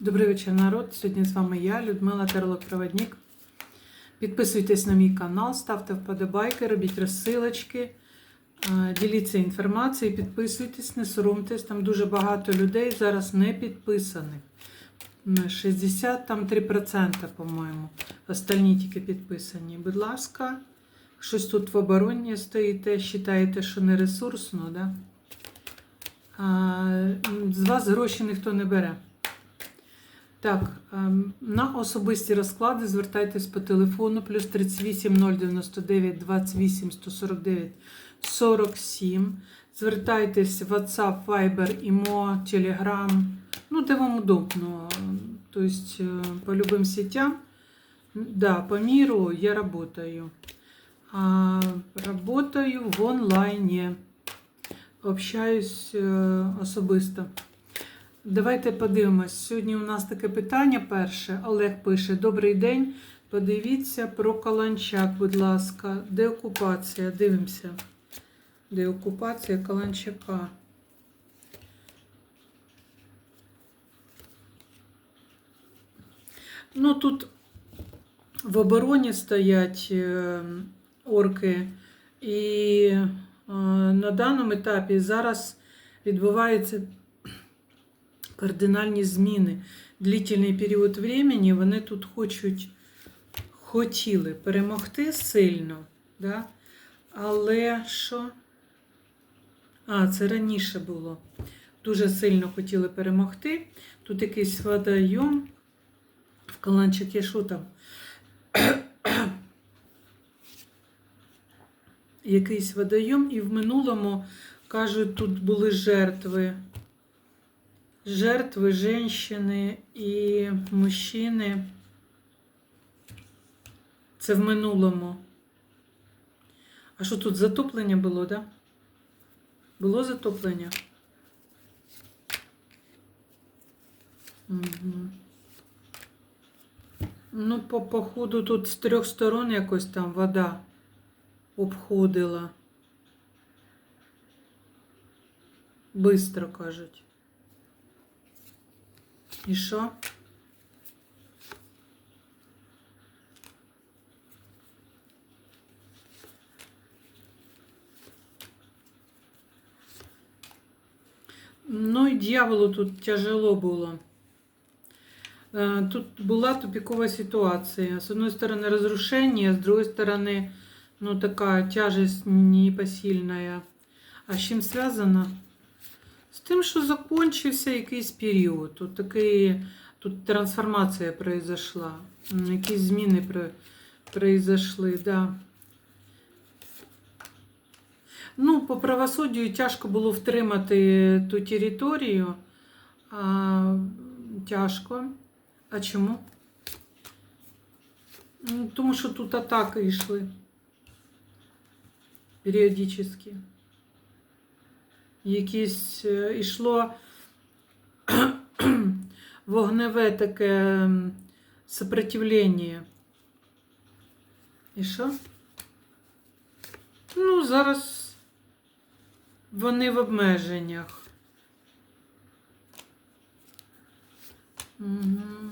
Добрий вечір, народ. Сьогодні з вами я, Людмила Терлок-Проводник. Підписуйтесь на мій канал, ставте вподобайки, робіть розсилочки, е, діліться інформацією, підписуйтесь, не соромтесь. Там дуже багато людей зараз не підписаних. 63%, по-моєму. Остальні тільки підписані. Будь ласка, щось тут в обороні стоїте, вважаєте, що не ресурсно, да? з вас гроші ніхто не бере. Так, ем, на особисті розклади звертайтесь по телефону плюс 38 099 28 149 47. Звертайтесь в WhatsApp, Viber, Imo, Telegram, ну, де вам удобно. То есть э, по любым сетям. Да, по миру я работаю. А, работаю в онлайні. Общаюсь э, особисто. Давайте подивимось. Сьогодні у нас таке питання перше. Олег пише: Добрий день. Подивіться про Каланчак, будь ласка. Де окупація? Дивимося. Де окупація Каланчака? Ну, тут в обороні стоять е, орки, і е, на даному етапі зараз відбуваються кардинальні зміни. Длительний період времени вони тут хочуть, хотіли перемогти сильно, да? але що? А, це раніше було. Дуже сильно хотіли перемогти. Тут якийсь водойом. В Каланчакі що там? Якийсь водойом, і в минулому, кажуть, тут були жертви. Жертви, женщини і мужчини. Це в минулому. А що тут затоплення було, да? Було затоплення? Угу. Ну, по походу тут з трьох сторон якось там вода обходила. Бистро кажуть. І що? Ну і дьяволу тут тяжело було. Е, Тут була тупікова ситуація. З одної сторони, разрушение, з другої сторони, ну, така тяжесть непосильная. А з чим зв'язано? З тим, що закончився якийсь період. Тут такий, тут трансформація произошла. Якісь зміни про- произошли, да. Ну, по правосуддю тяжко було втримати ту територію. А, тяжко. А чому? Ну, Тому що тут атаки йшли. Періодично. Якісь е, йшло вогневе таке сопротивлення. І що? Ну, зараз вони в обмеженнях. Угу.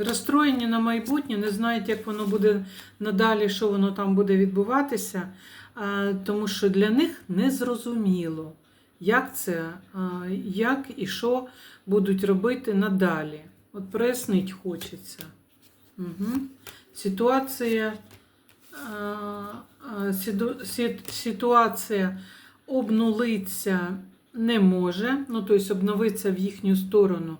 Розстроєні на майбутнє, не знають, як воно буде надалі, що воно там буде відбуватися, тому що для них не зрозуміло, як це, як і що будуть робити надалі. От прояснити хочеться. Угу. Ситуація, ситуація обнулиться не може, ну, тобто обновитися в їхню сторону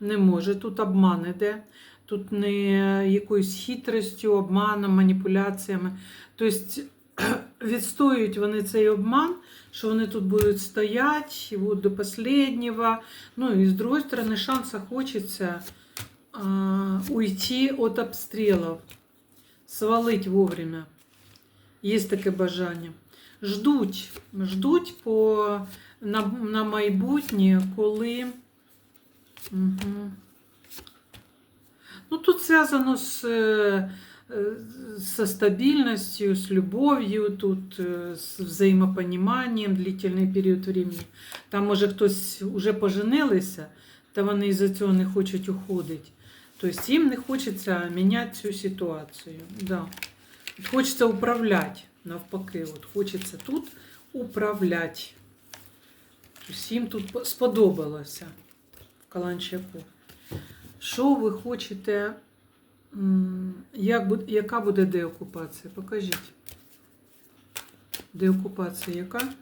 не може. Тут обман іде, тут не якоюсь хитростю, обманом, маніпуляціями. Тобто відстоюють вони цей обман, що вони тут будуть стояти і до останнього. Ну і з другої сторони, шанса хочеться а, уйти від обстрілів, свалити вовремя. Є таке бажання. Ждуть, ждуть по, на, на майбутнє, коли. Угу. Ну, тут зв'язано з, е, е, со стабільністю, з любов'ю, тут з взаємопоніманням, длительний період времени. Там, може, хтось вже поженилися, та вони із-за цього не хочуть уходити. Тобто їм не хочеться міняти цю ситуацію. Да. От Хочеться управляти навпаки. От хочеться тут управляти. Тобто їм тут по- сподобалося в Каланчаку. Що ви хочете? Як, яка буде деокупація? Покажіть. Деокупація яка?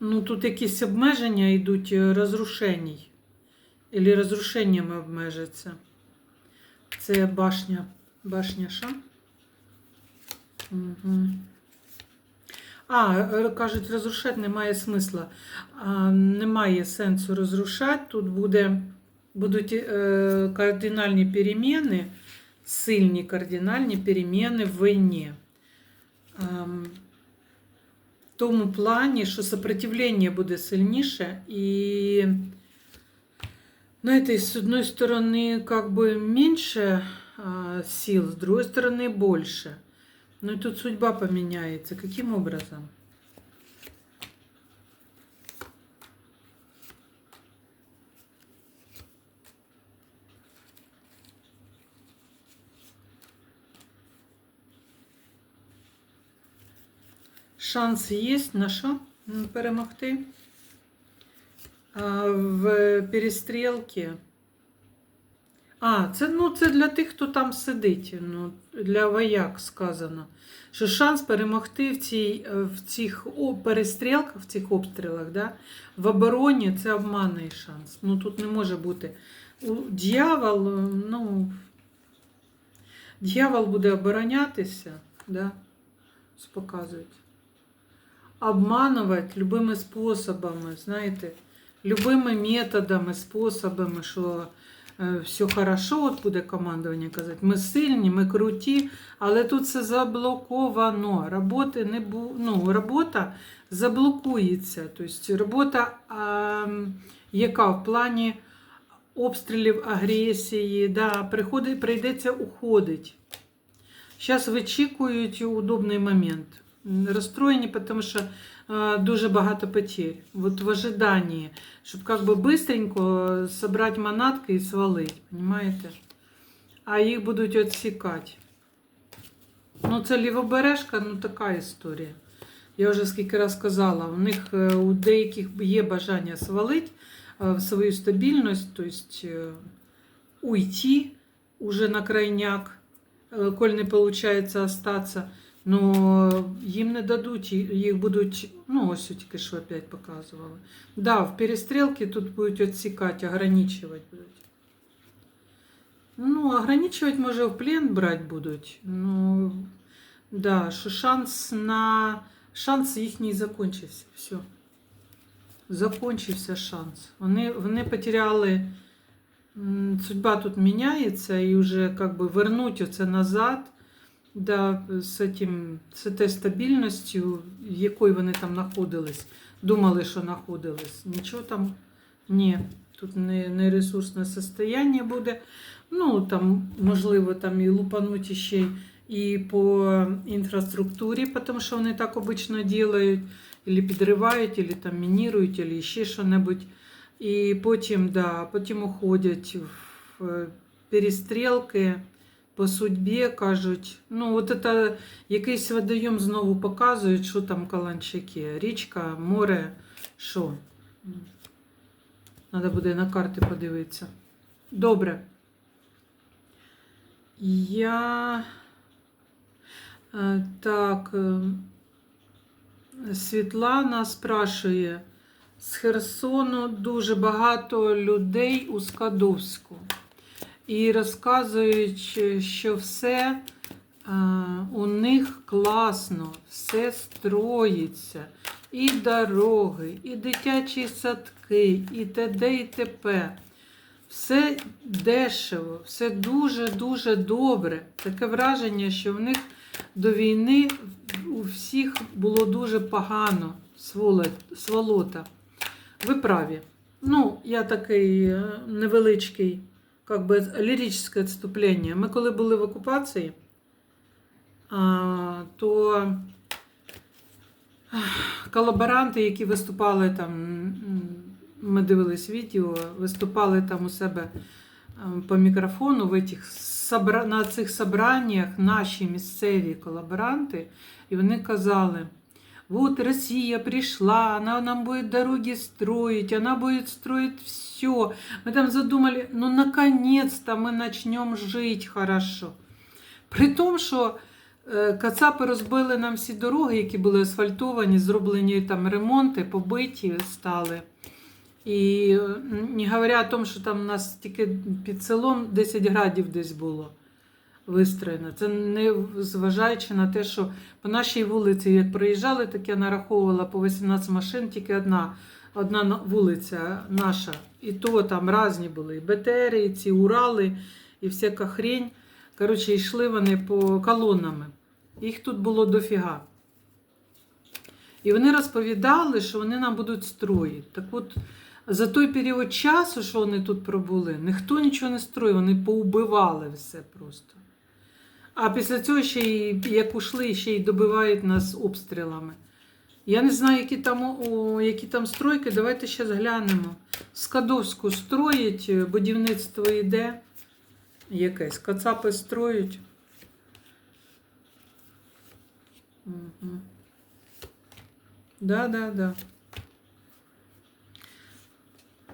Ну, тут якісь обмеження йдуть е, розрушеній. Ілі розрушеннями обмежаться. Це башня. Башня що? Угу. А, е, кажуть, розрушати немає смисла. А, немає сенсу розрушати. Тут буде, будуть е, кардинальні переміни, сильні кардинальні переміни в війні. Ем, в тому плані, що сопротивлення буде сильніше, і, знаєте, з одної сторони, как бы меньше сил, с другой стороны, больше. Ну и тут судьба поменяется. Каким образом? Шанс є на що М, перемогти? А, в перестрілці. А, це, ну, це для тих, хто там сидить. Ну, для вояк сказано. Що шанс перемогти в, цій, е, в цих перестрілках, в цих обстрілах, да, в обороні це обманний шанс. Ну тут не може бути. Дьявол, е, ну, дьявол буде оборонятися, да, показують. Обманувати любими способами, знаєте, любими методами, способами, що все хорошо, от буде командування казати, ми сильні, ми круті, але тут все заблоковано. Роботи не бу... ну, робота заблокується. Тобто робота, а, яка в плані обстрілів, агресії, да, приходить, прийдеться уходить. Зараз вичікують удобний момент. Розстроєні, тому що е, дуже багато потерь. Вот в ожидании, щоб как бы быстренько собрать манатки і свалить, понимаете? А їх будуть відсікати. Ну, це лівобережка, ну така історія. Я вже скільки раз казала, у них е, у деяких є бажання свалити е, в свою стабільність, тобто уйти уже на крайняк, е, коль не виходить остатися. Ну, їм не дадуть, їх будуть, ну, ось тільки що опять показували. Да, в перестрілці тут будуть відсікати, ограничувати будуть. Ну, ограничувати, може, в плен брати будуть. Ну, да, що шанс на. Шанс їхній закінчився. Все. Закончився шанс. Вони, вони потеряли. Судьба тут міняється і вже как би вернуть оце назад. Да, з, этим, з цією стабільністю, в якої вони там знаходились, думали, що знаходились. Нічого там ні. Тут не, не ресурсне состояння буде. Ну, там, можливо, там і лупануть ще і по інфраструктурі, тому що вони так обично ділають, або підривають, або там мінірують, або ще що-небудь. І потім, да, потім уходять в е, перестрілки по судьбі, кажуть, ну, от це якийсь водойом знову показують, що там каланчаки. Річка, море, що. Треба буде на карти подивитися. Добре. Я. Е, Так. е, Світлана спрашує. З Херсону дуже багато людей у Скадовську. І розказують, що все е, у них класно, все строїться. І дороги, і дитячі садки, і т.д. і т.п. Все дешево, все дуже-дуже добре. Таке враження, що в них до війни у всіх було дуже погано, сволота. Ви праві. Ну, я такий е, невеличкий, как би ліричне відступлення. Ми коли були в окупації, то колаборанти, які виступали там, ми дивились відео, виступали там у себе по мікрофону в этих на цих собраннях наші місцеві колаборанти, і вони казали. Вот Россия пришла, она нам будет дороги строить, она будет строить все. Мы там задумали, ну наконец-то мы начнем жить хорошо. При тому, що е, Кацапи розбили нам всі дороги, які були асфальтовані, зроблені там ремонти, побиті стали. І не говоря о тому, що там у нас тільки під селом 10 градів десь було вистроєно. Це не зважаючи на те, що по нашій вулиці, як проїжджали, так я нараховувала по 18 машин, тільки одна, одна вулиця наша. І то там різні були. І БТРи, і ці Урали, і всяка хрень. Коротше, йшли вони по колонами. Їх тут було дофіга. І вони розповідали, що вони нам будуть строїти. Так от, за той період часу, що вони тут пробули, ніхто нічого не строїв, вони поубивали все просто. А після цього ще й як ушли, ще й добивають нас обстрілами. Я не знаю, які там, о, які там стройки. Давайте зараз глянемо. Скадовську строїть, е, будівництво йде. Якесь. Кацапи строють. Угу. Да, да, да.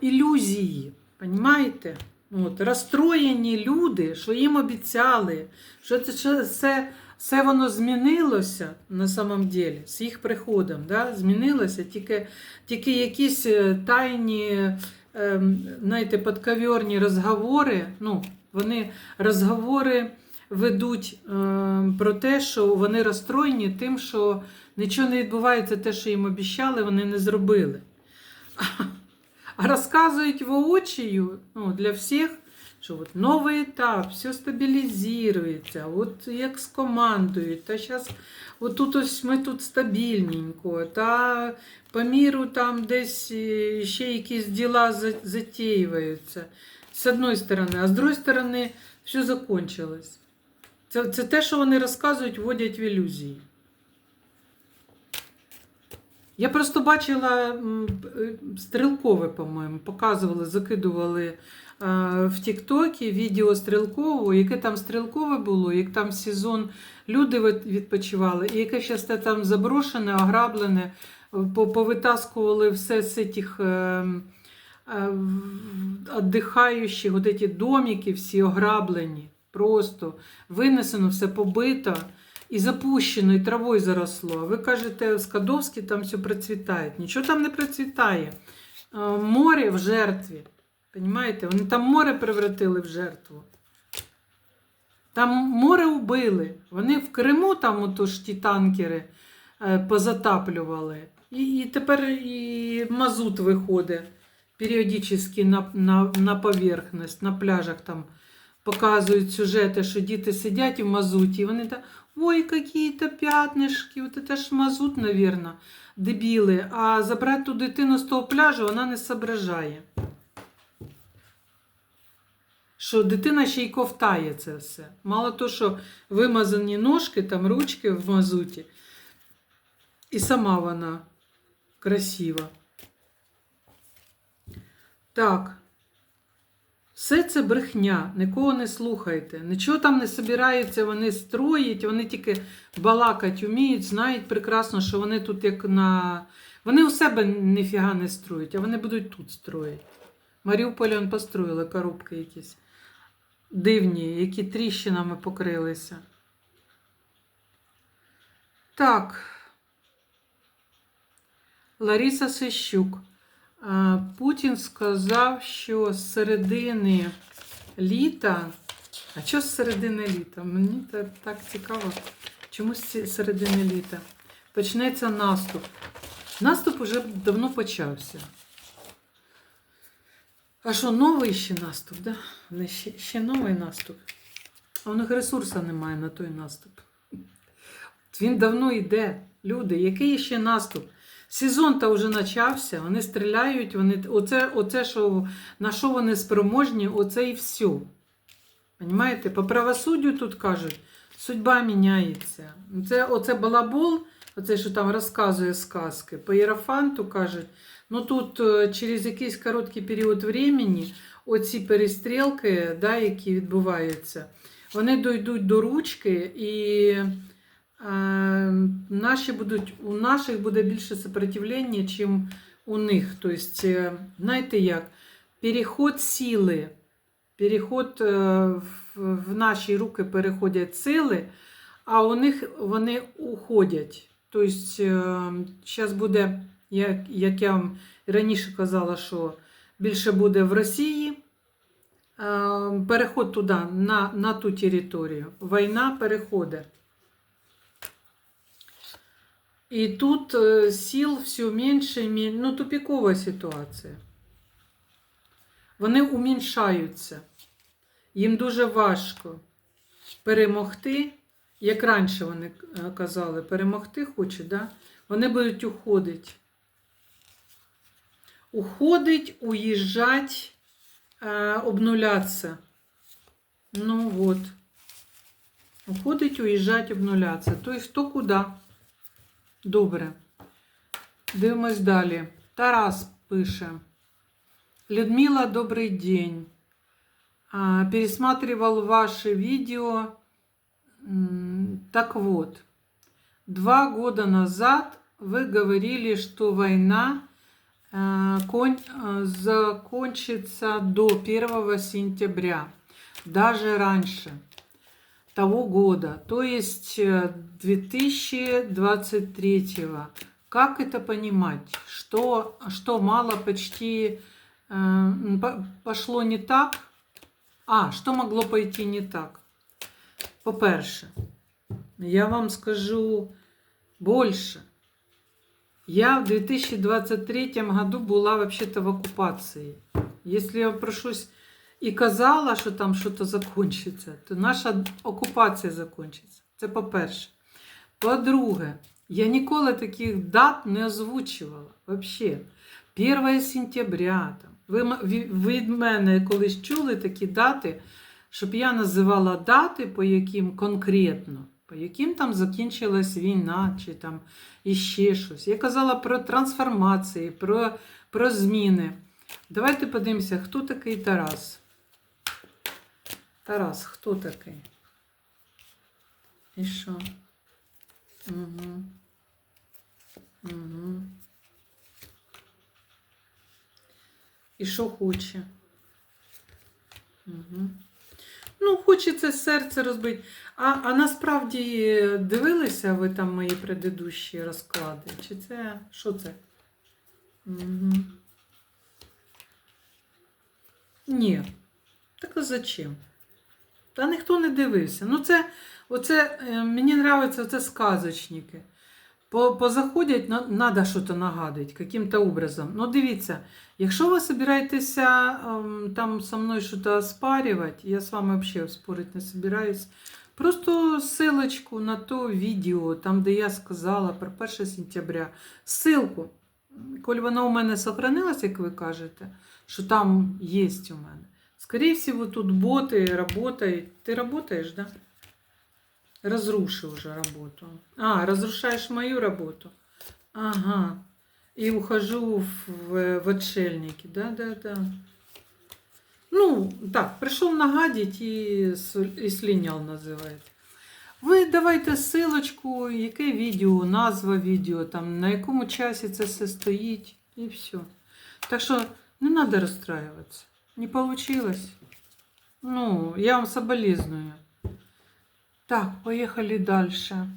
Ілюзії, понімаєте? От, розстроєні люди, що їм обіцяли, що це що все, все воно змінилося на самом деле, з їх приходом. Да? Змінилося тільки, тільки якісь е, тайні, ем, знаєте, подковерні розговори. Ну, вони розговори ведуть ем, про те, що вони розстроєні тим, що нічого не відбувається, те, що їм обіцяли, вони не зробили. А розказують воочию ну, для всіх, що от новий етап, все стабілізується, от як скомандують, та зараз от тут ось ми тут стабільненько, та по міру там десь е, ще якісь діла за- затіюються. З одної сторони, а з другої сторони, все закончилось. Це, це те, що вони розказують, вводять в ілюзії. Я просто бачила е, стрілкове, по-моєму, показували, закидували е, в Тіктокі відео стрілкового, яке там стрілкове було, як там сезон люди відпочивали, і яке зараз там заброшене, ограблене, повитаскували все з цих е, е, віддихаючих, от ці домики всі ограблені, просто винесено, все побито. І запущено, і травою заросло. А ви кажете, в Скадовській там все процвітає. Нічого там не процвітає. Е, Море в жертві. Понимаєте? Вони там море превратили в жертву. Там море убили. Вони в Криму там ото ж ті танкери е, позатаплювали. І, і тепер і мазут виходить періодично на, на, на поверхність, на пляжах там показують сюжети, що діти сидять в мазуті, і вони там, ой, какие-то пятнышки, вот это ж мазут, наверное, дебіли. А забрати ту дитину з того пляжу вона не соображає. Що дитина ще й ковтає це все. Мало то, що вимазані ножки, там ручки в мазуті, і сама вона красива. Так. Все це брехня, нікого не слухайте. Нічого там не собираються вони строїть, вони тільки балакать вміють, знають прекрасно, що вони тут як на. Вони у себе ніфіга не строять, а вони будуть тут строїти. Маріуполі он построїли коробки якісь дивні, які тріщинами покрилися. Так. Лариса Сищук. Путін сказав, що з середини літа. А що з середини літа? Мені так цікаво. Чому з середини літа? Почнеться наступ. Наступ уже давно почався. А що, новий ще наступ, да? Ще, ще новий наступ. А у них ресурсу немає на той наступ. Він давно йде. Люди, який ще наступ? Сезон то вже почався, вони стріляють, вони... оце, оце що, на що вони спроможні, оце і все. Понимаєте? По правосуддю тут кажуть, судьба міняється. Це оце балабол, оце, що там розказує сказки. По Єрофанту кажуть, ну тут е, через якийсь короткий період времени оці перестрілки, да, які відбуваються, вони дійдуть до ручки і. Е, Наші будуть, у наших буде більше сопротивлення, чим у них. Тобто, е, знаєте як, переход сили, переход е, в, наші руки переходять сили, а у них вони уходять. Тобто, зараз буде, як, як я вам раніше казала, що більше буде в Росії. е, Переход туди, на, на ту територію. Війна переходить. І тут е, сил все менше, і мен- ну тупікова ситуація. Вони уміншаються. Їм дуже важко перемогти, як раніше вони е, казали, перемогти хочуть, да? вони будуть уходити. Уходить, уїжджать, е, обнулятися. Ну от. Уходить, уїжджать, обнулятися. Тобто хто куди. Добре. Дивимось далі. Тарас пише. Людмила, добрый день. А, Пересматривал ваше видео. Так вот, два года назад вы говорили, что война э, э, закончится до 1 сентября, даже раньше того года, то есть э, 2023. Как это понимать? Что, что мало почти э, пошло не так? А, що могло пойти не так? По-перше, я вам скажу більше. Я в 2023 году була вообще-то в оккупации. Если я про щось і казала, що там щось закончиться, то наша окупація закончиться. Це по-перше. По-друге, я ніколи таких дат не озвучувала. Вообще. 1 сентября. Там. Ви від мене колись чули такі дати, щоб я називала дати, по яким конкретно, по яким там закінчилась війна, чи там іще щось. Я казала про трансформації, про, про зміни. Давайте подивимося, хто такий Тарас. Тарас, хто такий? І що? Угу. Угу. І що хоче? Угу. Ну, хочеться серце розбити. А, а насправді дивилися ви там мої предыдущі розклади? Чи це що це? Угу. Ні. Так а зачем? Та ніхто не дивився. Ну, це, оце, е, мені подобається оце сказочники. По, позаходять, треба щось нагадувати, яким-то образом. Ну, дивіться, якщо ви собираєтеся ем, там со мною щось оспарювати, я з вами взагалі спорити не собираюсь, просто ссылочку на то відео, там, де я сказала про 1 сентября, ссылку, коли вона у мене сохранилась, як ви кажете, що там є у мене. Скорее всего, тут боты работают. Ты работаешь, да? Разрушил уже работу. А, разрушаешь мою работу. Ага. И ухожу в, в отшельники. Да, да, да. Ну, так, прийшов нагадить і, с- і сліняв називається. Ви давайте ссылочку, яке відео, назва відео, там, на якому часі це все стоїть, і все. Так що не треба розстраюватися. Не получилось. Ну, я вам соболезную. Так, поехали дальше.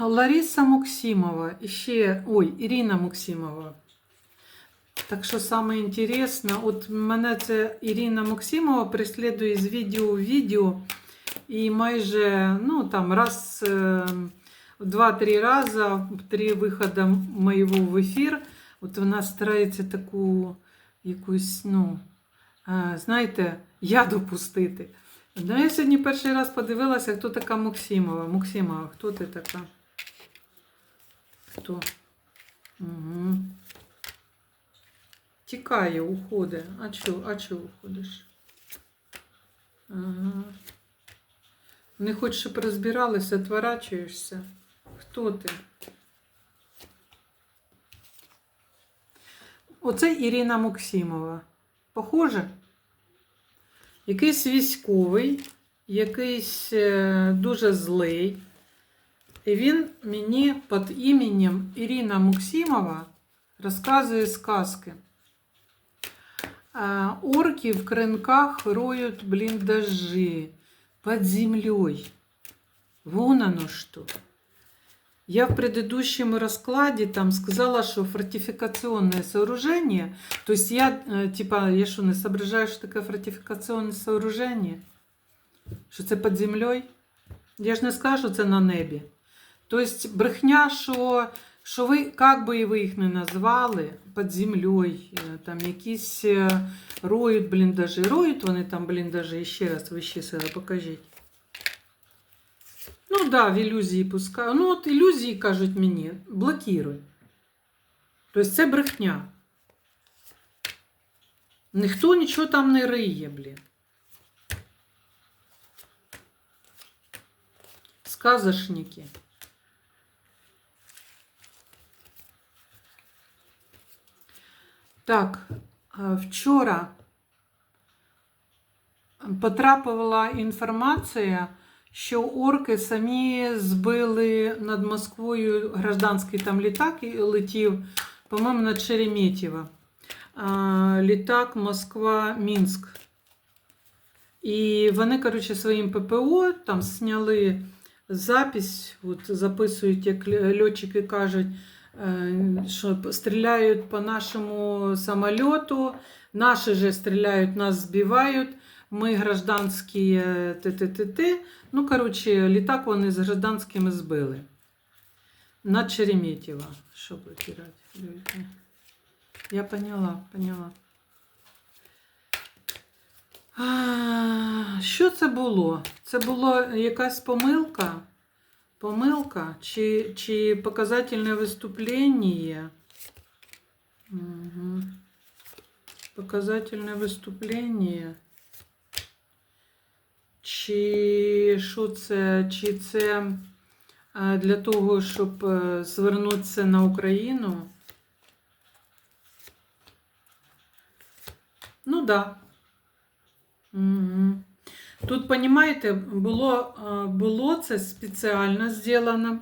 Лариса Максимова, ще, ой, Ірина Максимова. Так що саме інтересне, от мене це Ірина Максимова преслідує з відео в відео. І майже, ну там, раз, е, два-три рази, три виходи моєго в ефір, от вона старається таку якусь, ну, е, знаєте, яду пустити. Ну, я сьогодні перший раз подивилася, хто така Максимова. Максимова, хто ти така? Хто? Угу. Тікає, уходить. А чо, а чо уходиш? Ага. Не хочеш, щоб розбиралися, отворачуєшся. Хто ти? Оце Ірина Максимова. Похоже? Якийсь військовий, якийсь е, дуже злий. І він мені під іменем Ірина Максимова розказує сказки. Орки в крынках роют блиндажи под землей. Вон оно что. Я в предыдущем раскладе там сказала, что фортификационное сооружение, то есть я, э, типа, я что, не соображаю, что такое фортификационное сооружение? Що це під землею? Я ж не скажу, це на небі. Тобто брехня, що, що ви, як би і ви їх не назвали, під землею, е, там якісь е, роють бліндажі. Роють вони там бліндажі, ще раз вищі сили, покажіть. Да, в ілюзії пускаю. Ну, от ілюзії кажуть мені, блокіруй. Тобто це брехня. Ніхто нічого там не риє, блін. Сказочники. Так, вчора потрапила інформація, що орки самі збили над Москвою гражданський там літак і летів, по-моєму, над Шереметьєво. Літак Москва-Мінськ. І вони, коротше, своїм ППО там зняли запись, от записують, як льотчики кажуть, е, що стріляють по нашому самоліту, наші же стріляють, нас збивають, ми гражданські е, т-т-т-т. Ну, коротше, літак вони з гражданськими збили. Над Шереметьєво. Що блокувати? Люди? Я поняла, поняла. А, Що це було? Це була якась помилка? Помилка чи, чи показательне виступлення? Угу. Показательне виступлення. Чи що це? Чи це е, для того, щоб е, звернутися на Україну? Ну да. Тут, понимаєте, було, е, було це спеціально зроблено.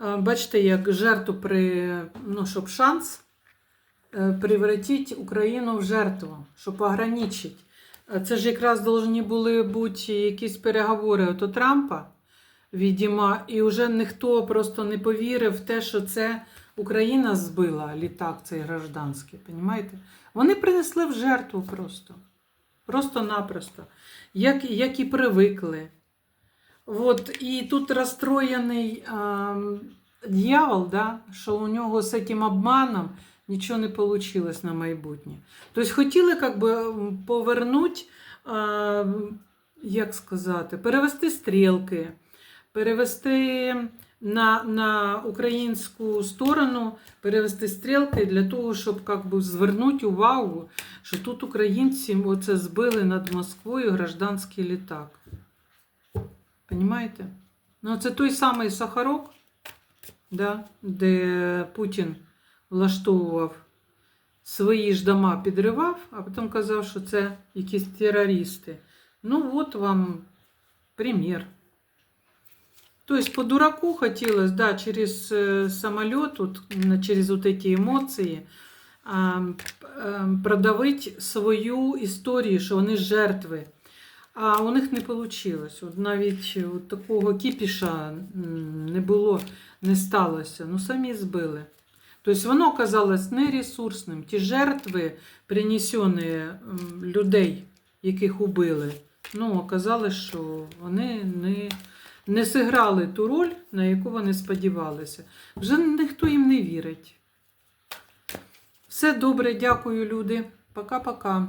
Бачите, як жертву при, ну, щоб шанс превратити Україну в жертву, щоб ограничити. Це ж якраз повинні були бути якісь переговори от Трампа, відомо, і вже ніхто просто не повірив в те, що це Україна збила літак цей гражданський. Понімаєте? Вони принесли в жертву просто. Просто-напросто. Як, як і привикли. От, і тут розстроєний а, дьявол, да, що у нього з цим обманом нічого не вийшло на майбутнє. Тобто хотіли как би, повернути, як сказати, перевести стрілки, перевести на, на українську сторону, перевести стрілки для того, щоб как би, звернути увагу, що тут українці оце збили над Москвою гражданський літак. Понимаєте? Ну, це той самий Сахарок, да, де Путін влаштовував свої ж дома, підривав, а потім казав, що це якісь терористи. Ну, от вам примір. Тобто по дураку хотілося, да, через э, самолет, через вот эти емоції ем, продавити свою історію, що вони жертви. А у них не вийшло. От навіть от такого кіпіша не було, не сталося. Ну, самі збили. Тобто воно оказалось нересурсним. Ті жертви, принесені людей, яких убили, ну, оказалось, що вони не, не зіграли ту роль, на яку вони сподівалися. Вже ніхто їм не вірить. Все добре, дякую, люди. Пока-пока.